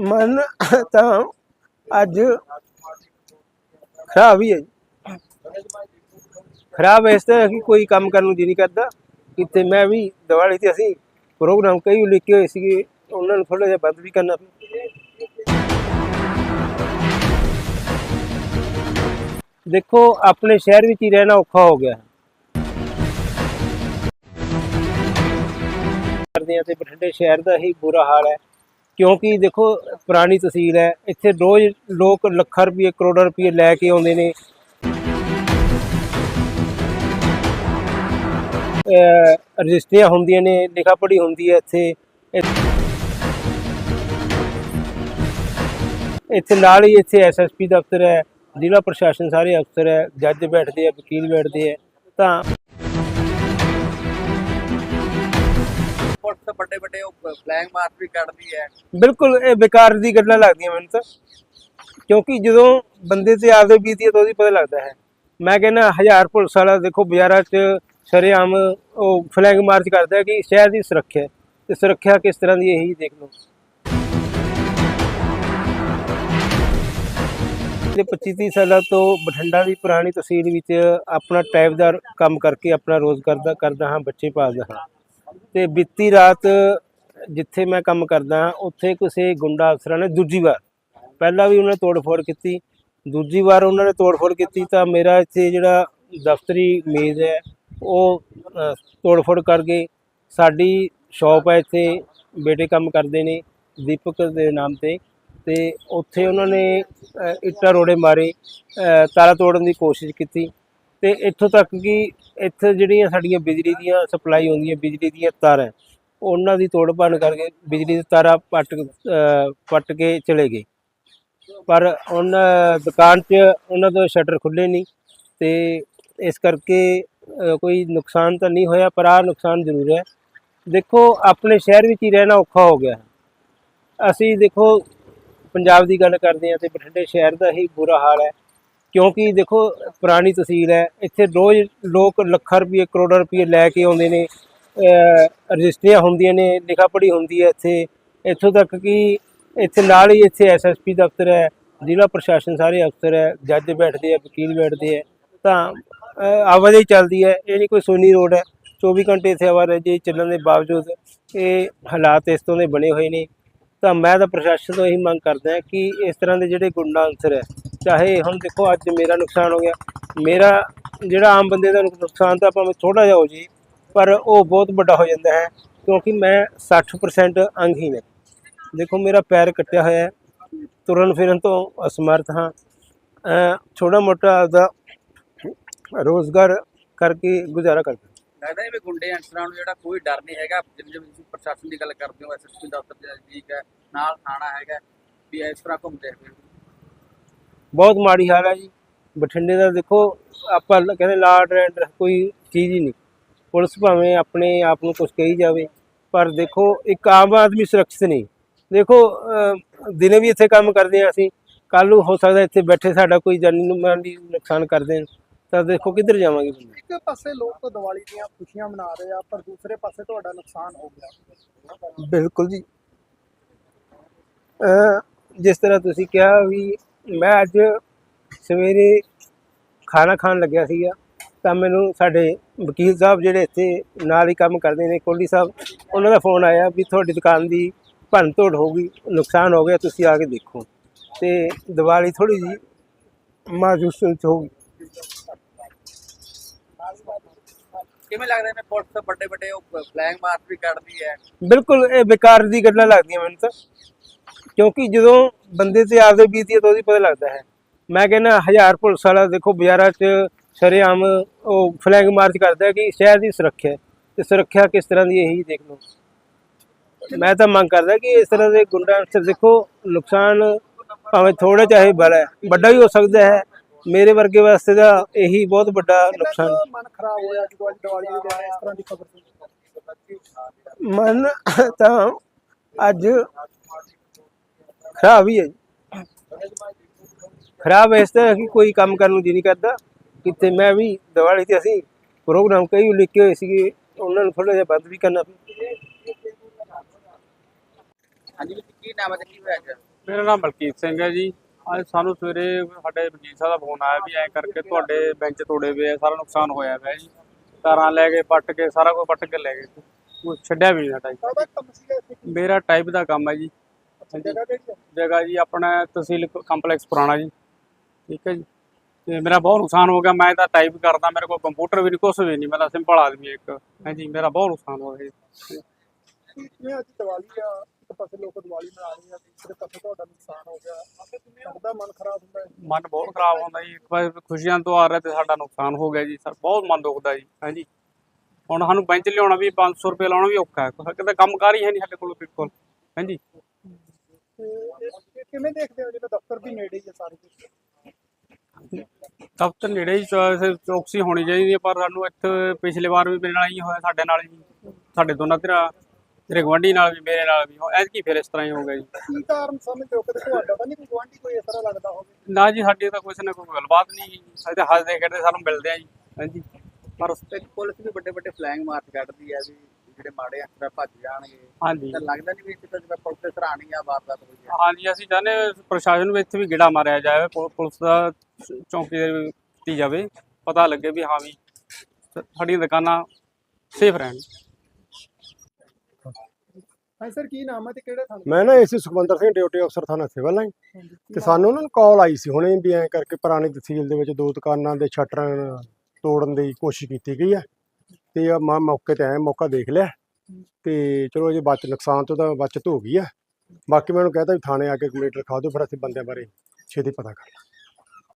ਮਨ ਤਾਂ ਅੱਜ ਖਰਾਬ ਹੀ ਹੈ ਜੀ। ਖਰਾਬ ਇਸ ਤਰ੍ਹਾਂ ਕਿ ਕੋਈ ਕੰਮ ਕਰਨ ਨੂੰ ਜੀ ਨਹੀਂ ਕਰਦਾ। ਕਿਤੇ ਮੈਂ ਵੀ ਦਿਵਾਲੀ ਤੇ ਅਸੀਂ ਪ੍ਰੋਗਰਾਮ ਕਈ ਲਿਖੇ ਹੋਏ ਸੀਗੇ। ਉਹਨਾਂ ਨੂੰ ਥੋੜਾ ਜਿਹਾ ਬੰਦ ਵੀ ਕਰਨਾ ਦੇਖੋ, ਆਪਣੇ ਸ਼ਹਿਰ ਵਿੱਚ ਹੀ ਰਹਿਣਾ ਔਖਾ ਹੋ ਗਿਆ। ਹੈ ਕਰਦੇ ਆ ਤੇ ਬਠਿੰਡੇ ਸ਼ਹਿਰ ਦਾ ਹੀ ਬੁਰਾ ਹਾਲ ਹੈ। ਕਿਉਂਕਿ ਦੇਖੋ, ਪੁਰਾਣੀ ਤਹਿਸੀਲ ਹੈ, ਇੱਥੇ ਰੋਜ਼ ਲੋਕ ਲੱਖਾਂ ਰੁਪਏ, ਕਰੋੜਾਂ ਰੁਪਏ ਲੈ ਕੇ ਆਉਂਦੇ ਨੇ। ਰਜਿਸਟਰੀਆਂ ਹੁੰਦੀਆਂ ਨੇ, ਲਿਖਾ ਪੜ੍ਹੀ ਹੁੰਦੀ ਹੈ ਇੱਥੇ। ਇੱਥੇ ਨਾਲ ਹੀ ਇੱਥੇ ਐਸਐਸਪੀ ਦਫ਼ਤਰ ਹੈ, ਜ਼ਿਲ੍ਹਾ ਪ੍ਰਸ਼ਾਸਨ ਸਾਰੇ ਅਫਸਰ ਹੈ, ਜੱਜ ਬੈਠਦੇ ਆ, ਵਕੀਲ ਬੈਠਦੇ ਆ। ਤਾਂ ਪੁਲਿਸ ਵੱਡੇ ਵੱਡੇ ਉਹ ਫਲੈਗ ਮਾਰਚ ਵੀ ਕੱਢਦੀ ਹੈ। ਬਿਲਕੁਲ, ਇਹ ਬੇਕਾਰ ਦੀ ਗੱਲਾਂ ਲੱਗਦੀਆਂ ਮੈਨੂੰ ਤਾਂ। ਕਿਉਂਕਿ ਜਦੋਂ ਬੰਦੇ ਤੇ ਆਪਦੇ ਬੀਤੀ ਹੈ ਤਾਂ ਉਹਦੀ ਪਤਾ ਲੱਗਦਾ ਹੈ। ਮੈਂ ਕਹਿੰਦਾ, ਹਜ਼ਾਰ ਪੁਲਿਸ ਵਾਲਾ ਦੇਖੋ, ਬਾਜ਼ਾਰਾਂ 'ਚ ਸ਼ਰੇਆਮ ਉਹ ਫਲੈਗ ਮਾਰਚ ਕਰਦਾ ਹੈ ਕਿ ਸ਼ਹਿਰ ਦੀ ਸੁਰੱਖਿਆ ਤੇ ਸੁਰੱਖਿਆ ਕਿਸ ਤਰ੍ਹਾਂ ਦੀ ਇਹੀ ਦੇਖ ਲਓ। ਤੇ 25 ਸਾਲਾਂ ਤੋਂ ਬਠਿੰਡਾ ਦੀ ਪੁਰਾਣੀ ਤਹਿਸੀਲ ਵਿੱਚ ਆਪਣਾ ਟਾਈਪਦਾਰ ਕੰਮ ਕਰਕੇ ਆਪਣਾ ਰੋਜ਼ਗਾਰ ਦਾ ਕਰਦਾ ਹਾਂ, ਬੱਚੇ ਪਾਲਦਾ ਹਾਂ। ਤੇ ਬੀਤੀ ਰਾਤ ਜਿੱਥੇ ਮੈਂ ਕੰਮ ਕਰਦਾ ਹਾਂ ਉੱਥੇ ਕਿਸੇ ਗੁੰਡਾ ਅਫਸਰਾਂ ਨੇ ਦੂਜੀ ਵਾਰ ਪਹਿਲਾਂ ਵੀ ਉਹਨਾਂ ਨੇ ਤੋੜਫੋੜ ਕੀਤੀ। ਦੂਜੀ ਵਾਰ ਉਹਨਾਂ ਨੇ ਤੋੜਫੋੜ ਕੀਤੀ ਤਾਂ ਮੇਰਾ ਇੱਥੇ ਜਿਹੜਾ ਦਫ਼ਤਰੀ ਮੇਜ਼ ਹੈ ਉਹ ਅ, ਤੋੜਫੋੜ ਕਰ ਗਏ। ਸਾਡੀ ਸ਼ਾਪ ਹੈ ਇੱਥੇ ਬੇਟੇ ਕੰਮ ਕਰਦੇ ਨੇ ਦੀਪਕ ਦੇ ਨਾਮ ਤੇ। ਤੇ ਉੱਥੇ ਉਹਨਾਂ ਨੇ ਇੱਟਾਂ ਰੋੜੇ ਮਾਰੇ ਅ, ਤਾਲਾ ਤੋੜਨ ਦੀ ਕੋਸ਼ਿਸ਼ ਕੀਤੀ। ਤੇ ਇੱਥੋਂ ਤੱਕ ਕਿ ਇੱਥੇ ਜਿਹੜੀਆਂ ਸਾਡੀਆਂ ਬਿਜਲੀ ਦੀਆਂ ਸਪਲਾਈ ਹੁੰਦੀਆਂ, ਬਿਜਲੀ ਦੀਆਂ ਤਾਰਾਂ, ਉਹਨਾਂ ਦੀ ਤੋੜ ਭੰਨ ਕਰਕੇ ਬਿਜਲੀ ਦੀ ਤਾਰਾਂ ਪੱਟ ਪੱਟ ਕੇ ਚਲੇ ਗਏ। ਪਰ ਉਹਨਾਂ ਦੁਕਾਨ 'ਚ ਉਹਨਾਂ ਤੋਂ ਸ਼ਟਰ ਖੁੱਲੇ ਨਹੀਂ ਤੇ ਇਸ ਕਰਕੇ ਕੋਈ ਨੁਕਸਾਨ ਤਾਂ ਨਹੀਂ ਹੋਇਆ, ਪਰ ਆ ਨੁਕਸਾਨ ਜ਼ਰੂਰ ਹੈ। ਦੇਖੋ, ਆਪਣੇ ਸ਼ਹਿਰ ਵਿੱਚ ਹੀ ਰਹਿਣਾ ਔਖਾ ਹੋ ਗਿਆ। ਅਸੀਂ ਦੇਖੋ, ਪੰਜਾਬ ਦੀ ਗੱਲ ਕਰਦੇ ਹਾਂ ਤੇ ਬਠਿੰਡੇ ਸ਼ਹਿਰ ਦਾ ਹੀ ਬੁਰਾ ਹਾਲ ਹੈ। ਕਿਉਂਕਿ ਦੇਖੋ, ਪੁਰਾਣੀ ਤਹਿਸੀਲ ਹੈ। ਇੱਥੇ ਰੋਜ਼ ਲੋਕ ਲੱਖਾਂ ਰੁਪਏ, ਕਰੋੜਾਂ ਰੁਪਏ ਲੈ ਕੇ ਆਉਂਦੇ ਨੇ। ਰਜਿਸਟਰੀਆਂ ਹੁੰਦੀਆਂ ਨੇ, ਲਿਖਾ ਪੜ੍ਹੀ ਹੁੰਦੀ ਹੈ ਇੱਥੇ। ਇੱਥੋਂ ਤੱਕ ਕਿ ਇੱਥੇ ਨਾਲ ਹੀ ਇੱਥੇ ਐਸਐਸਪੀ ਦਫ਼ਤਰ ਹੈ, ਜ਼ਿਲ੍ਹਾ ਪ੍ਰਸ਼ਾਸਨ ਸਾਰੇ ਅਫਸਰ ਹੈ, ਜੱਜ ਬੈਠਦੇ ਆ, ਵਕੀਲ ਬੈਠਦੇ ਆ। ਤਾਂ ਆਵਾਜਾਈ ਚੱਲਦੀ ਹੈ, ਇਹ ਨਹੀਂ ਕੋਈ ਸੋਨੀ ਰੋਡ ਹੈ। 24 ਘੰਟੇ ਇੱਥੇ ਆਵਾਜਾਈ ਚੱਲਣ ਦੇ ਬਾਵਜੂਦ ਇਹ ਹਾਲਾਤ ਇਸ ਤੋਂ ਦੇ ਬਣੇ ਹੋਏ ਨੇ। ਤਾਂ ਮੈਂ ਤਾਂ ਪ੍ਰਸ਼ਾਸਨ ਤੋਂ ਇਹੀ ਮੰਗ ਕਰਦਾ ਕਿ ਇਸ ਤਰ੍ਹਾਂ ਦੇ ਜਿਹੜੇ ਗੁੰਡਾ ਅਨਸਰ ਹੈ ਚਾਹੇ ਹੁਣ ਦੇਖੋ ਅੱਜ ਮੇਰਾ ਨੁਕਸਾਨ ਹੋ ਗਿਆ। ਮੇਰਾ ਜਿਹੜਾ ਆਮ ਬੰਦੇ ਦਾ ਨੁਕਸਾਨ ਤਾਂ ਆਪਾਂ ਥੋੜਾ ਜਿਹਾ ਹੋ ਜੀ ਪਰ ਉਹ ਬਹੁਤ ਵੱਡਾ ਹੋ ਜਾਂਦਾ ਹੈ, ਕਿਉਂਕਿ ਮੈਂ 60% ਅੰਗਹੀਨ ਹਾਂ। ਦੇਖੋ ਮੇਰਾ ਪੈਰ ਕੱਟਿਆ ਹੋਇਆ ਹੈ, ਤੁਰਨ ਫਿਰਨ ਤੋਂ ਅਸਮਰਥ ਹਾਂ। ਛੋਟਾ ਮੋਟਾ ਆਪਦਾ ਰੋਜ਼ਗਾਰ ਕਰਕੇ ਗੁਜ਼ਾਰਾ ਕਰਦਾ। ਲੱਗਦਾ ਇਹ ਵੀ ਗੁੰਡੇ ਅਨਸਰਾਂ ਨੂੰ ਜਿਹੜਾ ਕੋਈ ਡਰ ਨਹੀਂ ਹੈਗਾ, ਜਿਵੇਂ ਜਿਵੇਂ ਤੁਸੀਂ ਪ੍ਰਸ਼ਾਸਨ ਦੀ ਗੱਲ ਕਰਦੇ ਹੋ ਐਸਐਸਪੀ ਦਫ਼ਤਰ ਦੇ ਹੈ, ਨਾਲ ਥਾਣਾ ਹੈਗਾ, ਵੀ ਇਸ ਤਰ੍ਹਾਂ ਘੁੰਮਦੇ ਹੋਏ ਬਹੁਤ ਮਾੜੀ ਹਾਲ ਹੈ ਜੀ। ਬਠਿੰਡੇ ਦਾ ਦੇਖੋ ਆਪਾਂ ਕਹਿੰਦੇ ਲਾਰਡ ਐਂਡ ਕੋਈ ਚੀਜ਼ ਹੀ ਨਹੀਂ। ਪੁਲਿਸ ਭਾਵੇਂ ਆਪਣੇ ਆਪ ਨੂੰ ਕੁਝ ਕਹੀ ਜਾਵੇ ਪਰ ਦੇਖੋ ਇੱਕ ਆਮ ਆਦਮੀ ਸੁਰੱਖਿਅਤ ਨਹੀਂ। ਦੇਖੋ ਦਿਨੇ ਵੀ ਇੱਥੇ ਕੰਮ ਕਰਦੇ ਹਾਂ ਅਸੀਂ। ਕੱਲ ਨੂੰ ਹੋ ਸਕਦਾ ਇੱਥੇ ਬੈਠੇ ਸਾਡਾ ਕੋਈ ਜਾਨੀ ਮਾਲੀ ਨੁਕਸਾਨ ਕਰ ਦੇਣ। ਤਾਂ ਦੇਖੋ ਕਿੱਧਰ ਜਾਵਾਂਗੇ ਬੰਦੇ ਇੱਕ ਪਾਸੇ ਲੋਕ ਦੀਵਾਲੀ ਦੀਆਂ ਖੁਸ਼ੀਆਂ ਮਨਾ ਰਹੇ ਆ ਪਰ ਦੂਸਰੇ ਪਾਸੇ ਤੁਹਾਡਾ ਨੁਕਸਾਨ ਹੋ ਗਿਆ। ਬਿਲਕੁਲ ਜੀ। ਅ ਜਿਸ ਤਰ੍ਹਾਂ ਤੁਸੀਂ ਕਿਹਾ ਵੀ ਮੈਂ ਅੱਜ ਸਵੇਰੇ ਖਾਣਾ ਖਾਣ ਲੱਗਿਆ ਸੀਗਾ ਤਾਂ ਮੈਨੂੰ ਸਾਡੇ ਵਕੀਲ ਸਾਹਿਬ ਜਿਹੜੇ ਇੱਥੇ ਨਾਲ ਹੀ ਕੰਮ ਕਰਦੇ ਨੇ ਕੋਹਲੀ ਸਾਹਿਬ ਉਹਨਾਂ ਦਾ ਫੋਨ ਆਇਆ ਵੀ ਤੁਹਾਡੀ ਦੁਕਾਨ ਦੀ ਭੰਨ ਤੋੜ ਹੋ ਗਈ ਨੁਕਸਾਨ ਹੋ ਗਿਆ ਤੁਸੀਂ ਆ ਕੇ ਦੇਖੋ। ਤੇ ਦੀਵਾਲੀ ਥੋੜੀ ਜੀ ਮਾਜੂਸ ਹੋ ਗਈ। ਕਿਵੇਂ ਲੱਗਦਾ ਇਹਨੇ ਪੁਲਿਸ ਵੱਡੇ ਵੱਡੇ ਉਹ ਫਲੈਗ ਮਾਰਚ ਵੀ ਕੱਢਦੀ ਹੈ? ਬਿਲਕੁਲ ਇਹ ਬੇਕਾਰ ਦੀ ਗੱਲਾਂ ਲੱਗਦੀਆਂ ਮੈਨੂੰ ਤਾਂ। ਕਿਉਂਕਿ ਜਦੋਂ ਬੰਦੇ ਤੇ ਆਪਦੇ ਬੀਤੀ ਹੈ ਤਾਂ ਉਹਦੀ ਪਤਾ ਲੱਗਦਾ ਹੈ। ਮੈਂ ਕਹਿੰਦਾ ਹਜ਼ਾਰ ਪੁਲਿਸ ਵਾਲਾ ਦੇਖੋ ਬਾਜ਼ਾਰਾਂ 'ਚ ਸ਼ਰੇਆਮ ਉਹ ਫਲੈਗ ਮਾਰਚ ਕਰਦਾ ਹੈ ਕਿ ਸ਼ਹਿਰ ਦੀ ਸੁਰੱਖਿਆ ਤੇ ਸੁਰੱਖਿਆ ਕਿਸ ਤਰ੍ਹਾਂ ਦੀ ਇਹੀ ਦੇਖ ਲਓ। ਮੈਂ ਤਾਂ ਮੰਗ ਕਰਦਾ ਕਿ ਇਸ ਤਰ੍ਹਾਂ ਦੇ ਗੁੰਡਾ ਅਨਸਰ ਦੇਖੋ, ਨੁਕਸਾਨ ਭਾਵੇਂ ਥੋੜਾ ਚਾਹੇ ਬੜਾ ਹੈ, ਵੱਡਾ ਹੀ ਹੋ ਸਕਦਾ ਹੈ। ਮੇਰੇ ਵਰਗੇ ਵਾਸਤੇ ਤਾਂ ਇਹੀ ਬਹੁਤ ਵੱਡਾ ਨੁਕਸਾਨ। ਮਨ ਖਰਾਬ ਹੋਇਆ ਜਦੋਂ ਅੱਜ ਦੀਵਾਲੀ ਦੇ ਇਸ ਤਰ੍ਹਾਂ ਦੀ ਖਬਰ ਮਨ ਤਾਂ ਅੱਜ ਖਰਾਬ ਹੀ ਹੈ ਜੀ। ਖਰਾਬ ਇਸ ਤਰ੍ਹਾਂ ਕਿ ਕੋਈ ਕੰਮ ਕਰਨ ਨੂੰ ਜੀ ਨਹੀਂ ਕਰਦਾ। ਕਿਤੇ ਮੈਂ ਵੀ ਦੀਵਾਲੀ ਤੇ ਅਸੀਂ ਪ੍ਰੋਗਰਾਮ ਕਈ ਲਿਖੇ ਹੋਏ ਸੀਗੇ ਉਹਨਾਂ ਨੂੰ ਥੋੜਾ ਜਿਹਾ ਬੰਦ ਵੀ ਕਰਨਾ ਪਿਆ। ਹਾਂਜੀ ਵੀ ਕੀ ਨਾਮ ਹੈ ਤੇ ਕੀ ਹੋਇਆ ਅੱਜ? ਮੇਰਾ ਨਾਮ ਬਲਕੀਤ ਸਿੰਘ ਹੈ ਜੀ। ਅੱਜ ਸਾਨੂੰ ਸਵੇਰੇ ਸਾਡੇ ਵਕੀਲ ਸਾਹਿਬ ਦਾ ਫੋਨ ਆਇਆ ਵੀ ਐਂ ਕਰਕੇ ਤੁਹਾਡੇ ਬੈਂਚ ਤੋੜੇ ਹੋਏ ਆ ਸਾਰਾ ਨੁਕਸਾਨ ਹੋਇਆ ਪਿਆ ਜੀ। ਤਾਰਾਂ ਲੈ ਕੇ ਪੱਟ ਕੇ ਸਾਰਾ ਕੁਝ ਪੱਟ ਕੇ ਲੈ ਗਏ। ਕੋਈ ਛੱਡਿਆ ਵੀ ਨਹੀਂ ਸਾਡਾ ਜੀ। ਮੇਰਾ ਟਾਈਪ ਦਾ ਕੰਮ ਹੈ ਜੀ। ਹੈ ਜਗ੍ਹਾ ਜੀ ਆਪਣਾ ਤਹਿਸੀਲ ਕੰਪਲੈਕਸ ਪੁਰਾਣਾ ਜੀ। ਠੀਕ ਹੈ ਜੀ। ਤੇ ਮੇਰਾ ਬਹੁਤ ਨੁਕਸਾਨ ਹੋ ਗਿਆ। ਮੈਂ ਤਾਂ ਟਾਈਪ ਕਰਦਾ ਮੇਰੇ ਕੋਲ ਕੰਪਿਊਟਰ ਵੀ ਨਹੀਂ ਕੁਛ ਵੀ ਨਹੀਂ ਮੈਂ ਤਾਂ ਸਿੰਪਲ ਆਦਮੀ ਇੱਕ। ਹੈ ਜੀ ਮੇਰਾ ਬਹੁਤ ਨੁਕਸਾਨ ਹੋ ਗਿਆ ਜੀ। ਕੀ ਕਿਵੇਂ ਅੱਜ ਦੀਵਾਲੀ ਆ? ਇੱਕ ਪਾਸੇ ਲੋਕ ਦੀਵਾਲੀ ਮਨਾ ਰਹੇ ਆ ਦੂਸਰੇ ਪਾਸੇ ਤੁਹਾਡਾ ਨੁਕਸਾਨ ਹੋ ਗਿਆ। ਲੱਗਦਾ ਮਨ ਖਰਾਬ ਹੁੰਦਾ ਹੈ ਮਨ ਬਹੁਤ ਖਰਾਬ ਹੁੰਦਾ ਜੀ। ਇੱਕ ਖੁਸ਼ੀਆਂ ਤੋਂ ਆ ਰਿਹਾ ਤੇ ਸਾਡਾ ਨੁਕਸਾਨ ਹੋ ਗਿਆ ਜੀ। ਸਰ ਬਹੁਤ ਮਨ ਦੁਖਦਾ ਜੀ। ਹਾਂਜੀ ਹੁਣ ਸਾਨੂੰ ਬੈਂਚ ਲਿਆਉਣਾ ਵੀ 500 ਰੁਪਏ ਲਾਉਣਾ ਵੀ ਔਖਾ ਹੈ। ਕਿਤੇ ਕੰਮਕਾਰ ਹੀ ਹੈ ਨਹੀਂ ਸਾਡੇ ਕੋਲ ਬਿਲਕੁਲ। ਹਾਂਜੀ ਤੇ ਇਹ- ਇਹ ਕਿਵੇਂ ਦੇਖਦੇ ਹੋ ਜਦੋਂ ਦਫ਼ਤਰ ਵੀ ਨੇੜੇ ਹੀ ਹੈ ਸਾਰੇ ਕੁਝ ਦਫ਼ਤਰ ਨੇੜੇ ਹੀ ਚੌਕਸੀ ਹੋਣੀ ਚਾਹੀਦੀ ਹੈ ਪਰ ਸਾਨੂੰ ਇੱਥੇ ਪਿਛਲੇ ਵਾਰ ਵੀ ਮੇਰੇ ਨਾਲ ਹੀ ਹੋਇਆ ਸਾਡੇ ਨਾਲ ਜੀ ਸਾਡੇ ਦੋਨਾਂ ਧਿਰਾਂ ਤੇਰੇ ਗਵਾਂਢੀ ਨਾਲ ਵੀ ਮੇਰੇ ਨਾਲ ਵੀ ਐਤਕੀ ਫਿਰ ਇਸ ਤਰ੍ਹਾਂ ਹੀ ਹੋ ਗਿਆ ਜੀ। ਕੀ ਕਾਰਨ ਸਮਝਦੇ ਹੋ? ਕਿ ਤੁਹਾਡਾ ਤਾਂ ਨਹੀਂ ਕੋਈ ਕੋਈ ਇਸ ਤਰ੍ਹਾਂ ਲੱਗਦਾ ਹੋਵੇ? ਨਾ ਜੀ ਸਾਡੀ ਤਾਂ ਕਿਸੇ ਨੇ ਕੋਈ ਗੱਲਬਾਤ ਨਹੀਂ ਜੀ। ਅਸੀਂ ਤਾਂ ਹੱਸਦੇ ਖੇਡਦੇ ਸਾਨੂੰ ਮਿਲਦੇ ਆ ਜੀ ਹਾਂਜੀ। ਪਰ ਤੇ ਪੁਲਿਸ ਵੀ ਵੱਡੇ ਵੱਡੇ ਫਲੈਗ ਮਾਰਚ ਕੱਢਦੀ ਹੈ ਵੀ ਜਿਹੜੇ ਮਾੜੇ ਅਫਸਰ ਭੱਜ ਜਾਣਗੇ। ਹਾਂਜੀ। ਤਾਂ ਲੱਗਦਾ ਨਹੀਂ ਵੀ ਇੱਥੇ ਤਾਂ ਜਿਵੇਂ ਪੁਲਿਸ ਦੇ ਸਰਾਣੀ ਆ ਵਾਰਦਾਤ ਹੋਈ ਹੈ ਹਾਂਜੀ ਅਸੀਂ ਚਾਹੁੰਦੇ ਪ੍ਰਸ਼ਾਸਨ ਨੂੰ ਇੱਥੇ ਵੀ ਗੇੜਾ ਮਾਰਿਆ ਜਾਵੇ ਪੁਲਿਸ ਦਾ ਚੌਂਕੀ ਦੇ ਕੀਤੀ ਜਾਵੇ ਪਤਾ ਲੱਗੇ ਵੀ ਹਾਂ ਵੀ ਸਾਡੀਆਂ ਦੁਕਾਨਾਂ ਸੇਫ ਰਹਿਣ। ਹਾਂ ਸਰ ਕੀ ਨਾਮ ਹੈ ਤੇ ਕਿਹੜੇ ਥਾਣੇ? ਮੈਂ ਨਾ ਏਸੀ ਸੁਖਵੰਦਰ ਸਿੰਘ ਡਿਊਟੀ ਅਫਸਰ ਥਾਣਾ ਸਿਵਲ ਲਾਈਨ। ਤੇ ਸਾਨੂੰ ਉਹਨਾਂ ਨੂੰ ਕਾਲ ਆਈ ਸੀ ਹੁਣੇ ਵੀ ਐਂ ਕਰਕੇ ਪੁਰਾਣੀ ਤਹਿਸੀਲ ਦੇ ਵਿੱਚ ਦੋ ਦੁਕਾਨਾਂ ਦੇ ਸ਼ਟਰਾਂ ਤੋੜਨ ਦੀ ਕੋਸ਼ਿਸ਼ ਕੀਤੀ ਗਈ ਹੈ। ਤੇ ਆ ਮੈਂ ਮੌਕੇ ਤੇ ਆਇਆ ਮੌਕਾ ਦੇਖ ਲਿਆ। ਤੇ ਚਲੋ ਜੇ ਬਚ ਨੁਕਸਾਨ ਤੋਂ ਤਾਂ ਬਚਤ ਹੋ ਗਈ ਹੈ ਬਾਕੀ ਮੈਂ ਉਹਨੂੰ ਕਹਤਾ ਵੀ ਥਾਣੇ ਆ ਕੇ ਕੰਪਲੀਟ ਰਖਾ ਦਿਓ ਫਿਰ ਅਸੀਂ ਬੰਦਿਆਂ ਬਾਰੇ ਛੇਤੀ ਪਤਾ ਕਰ ਲਾਂਗੇ।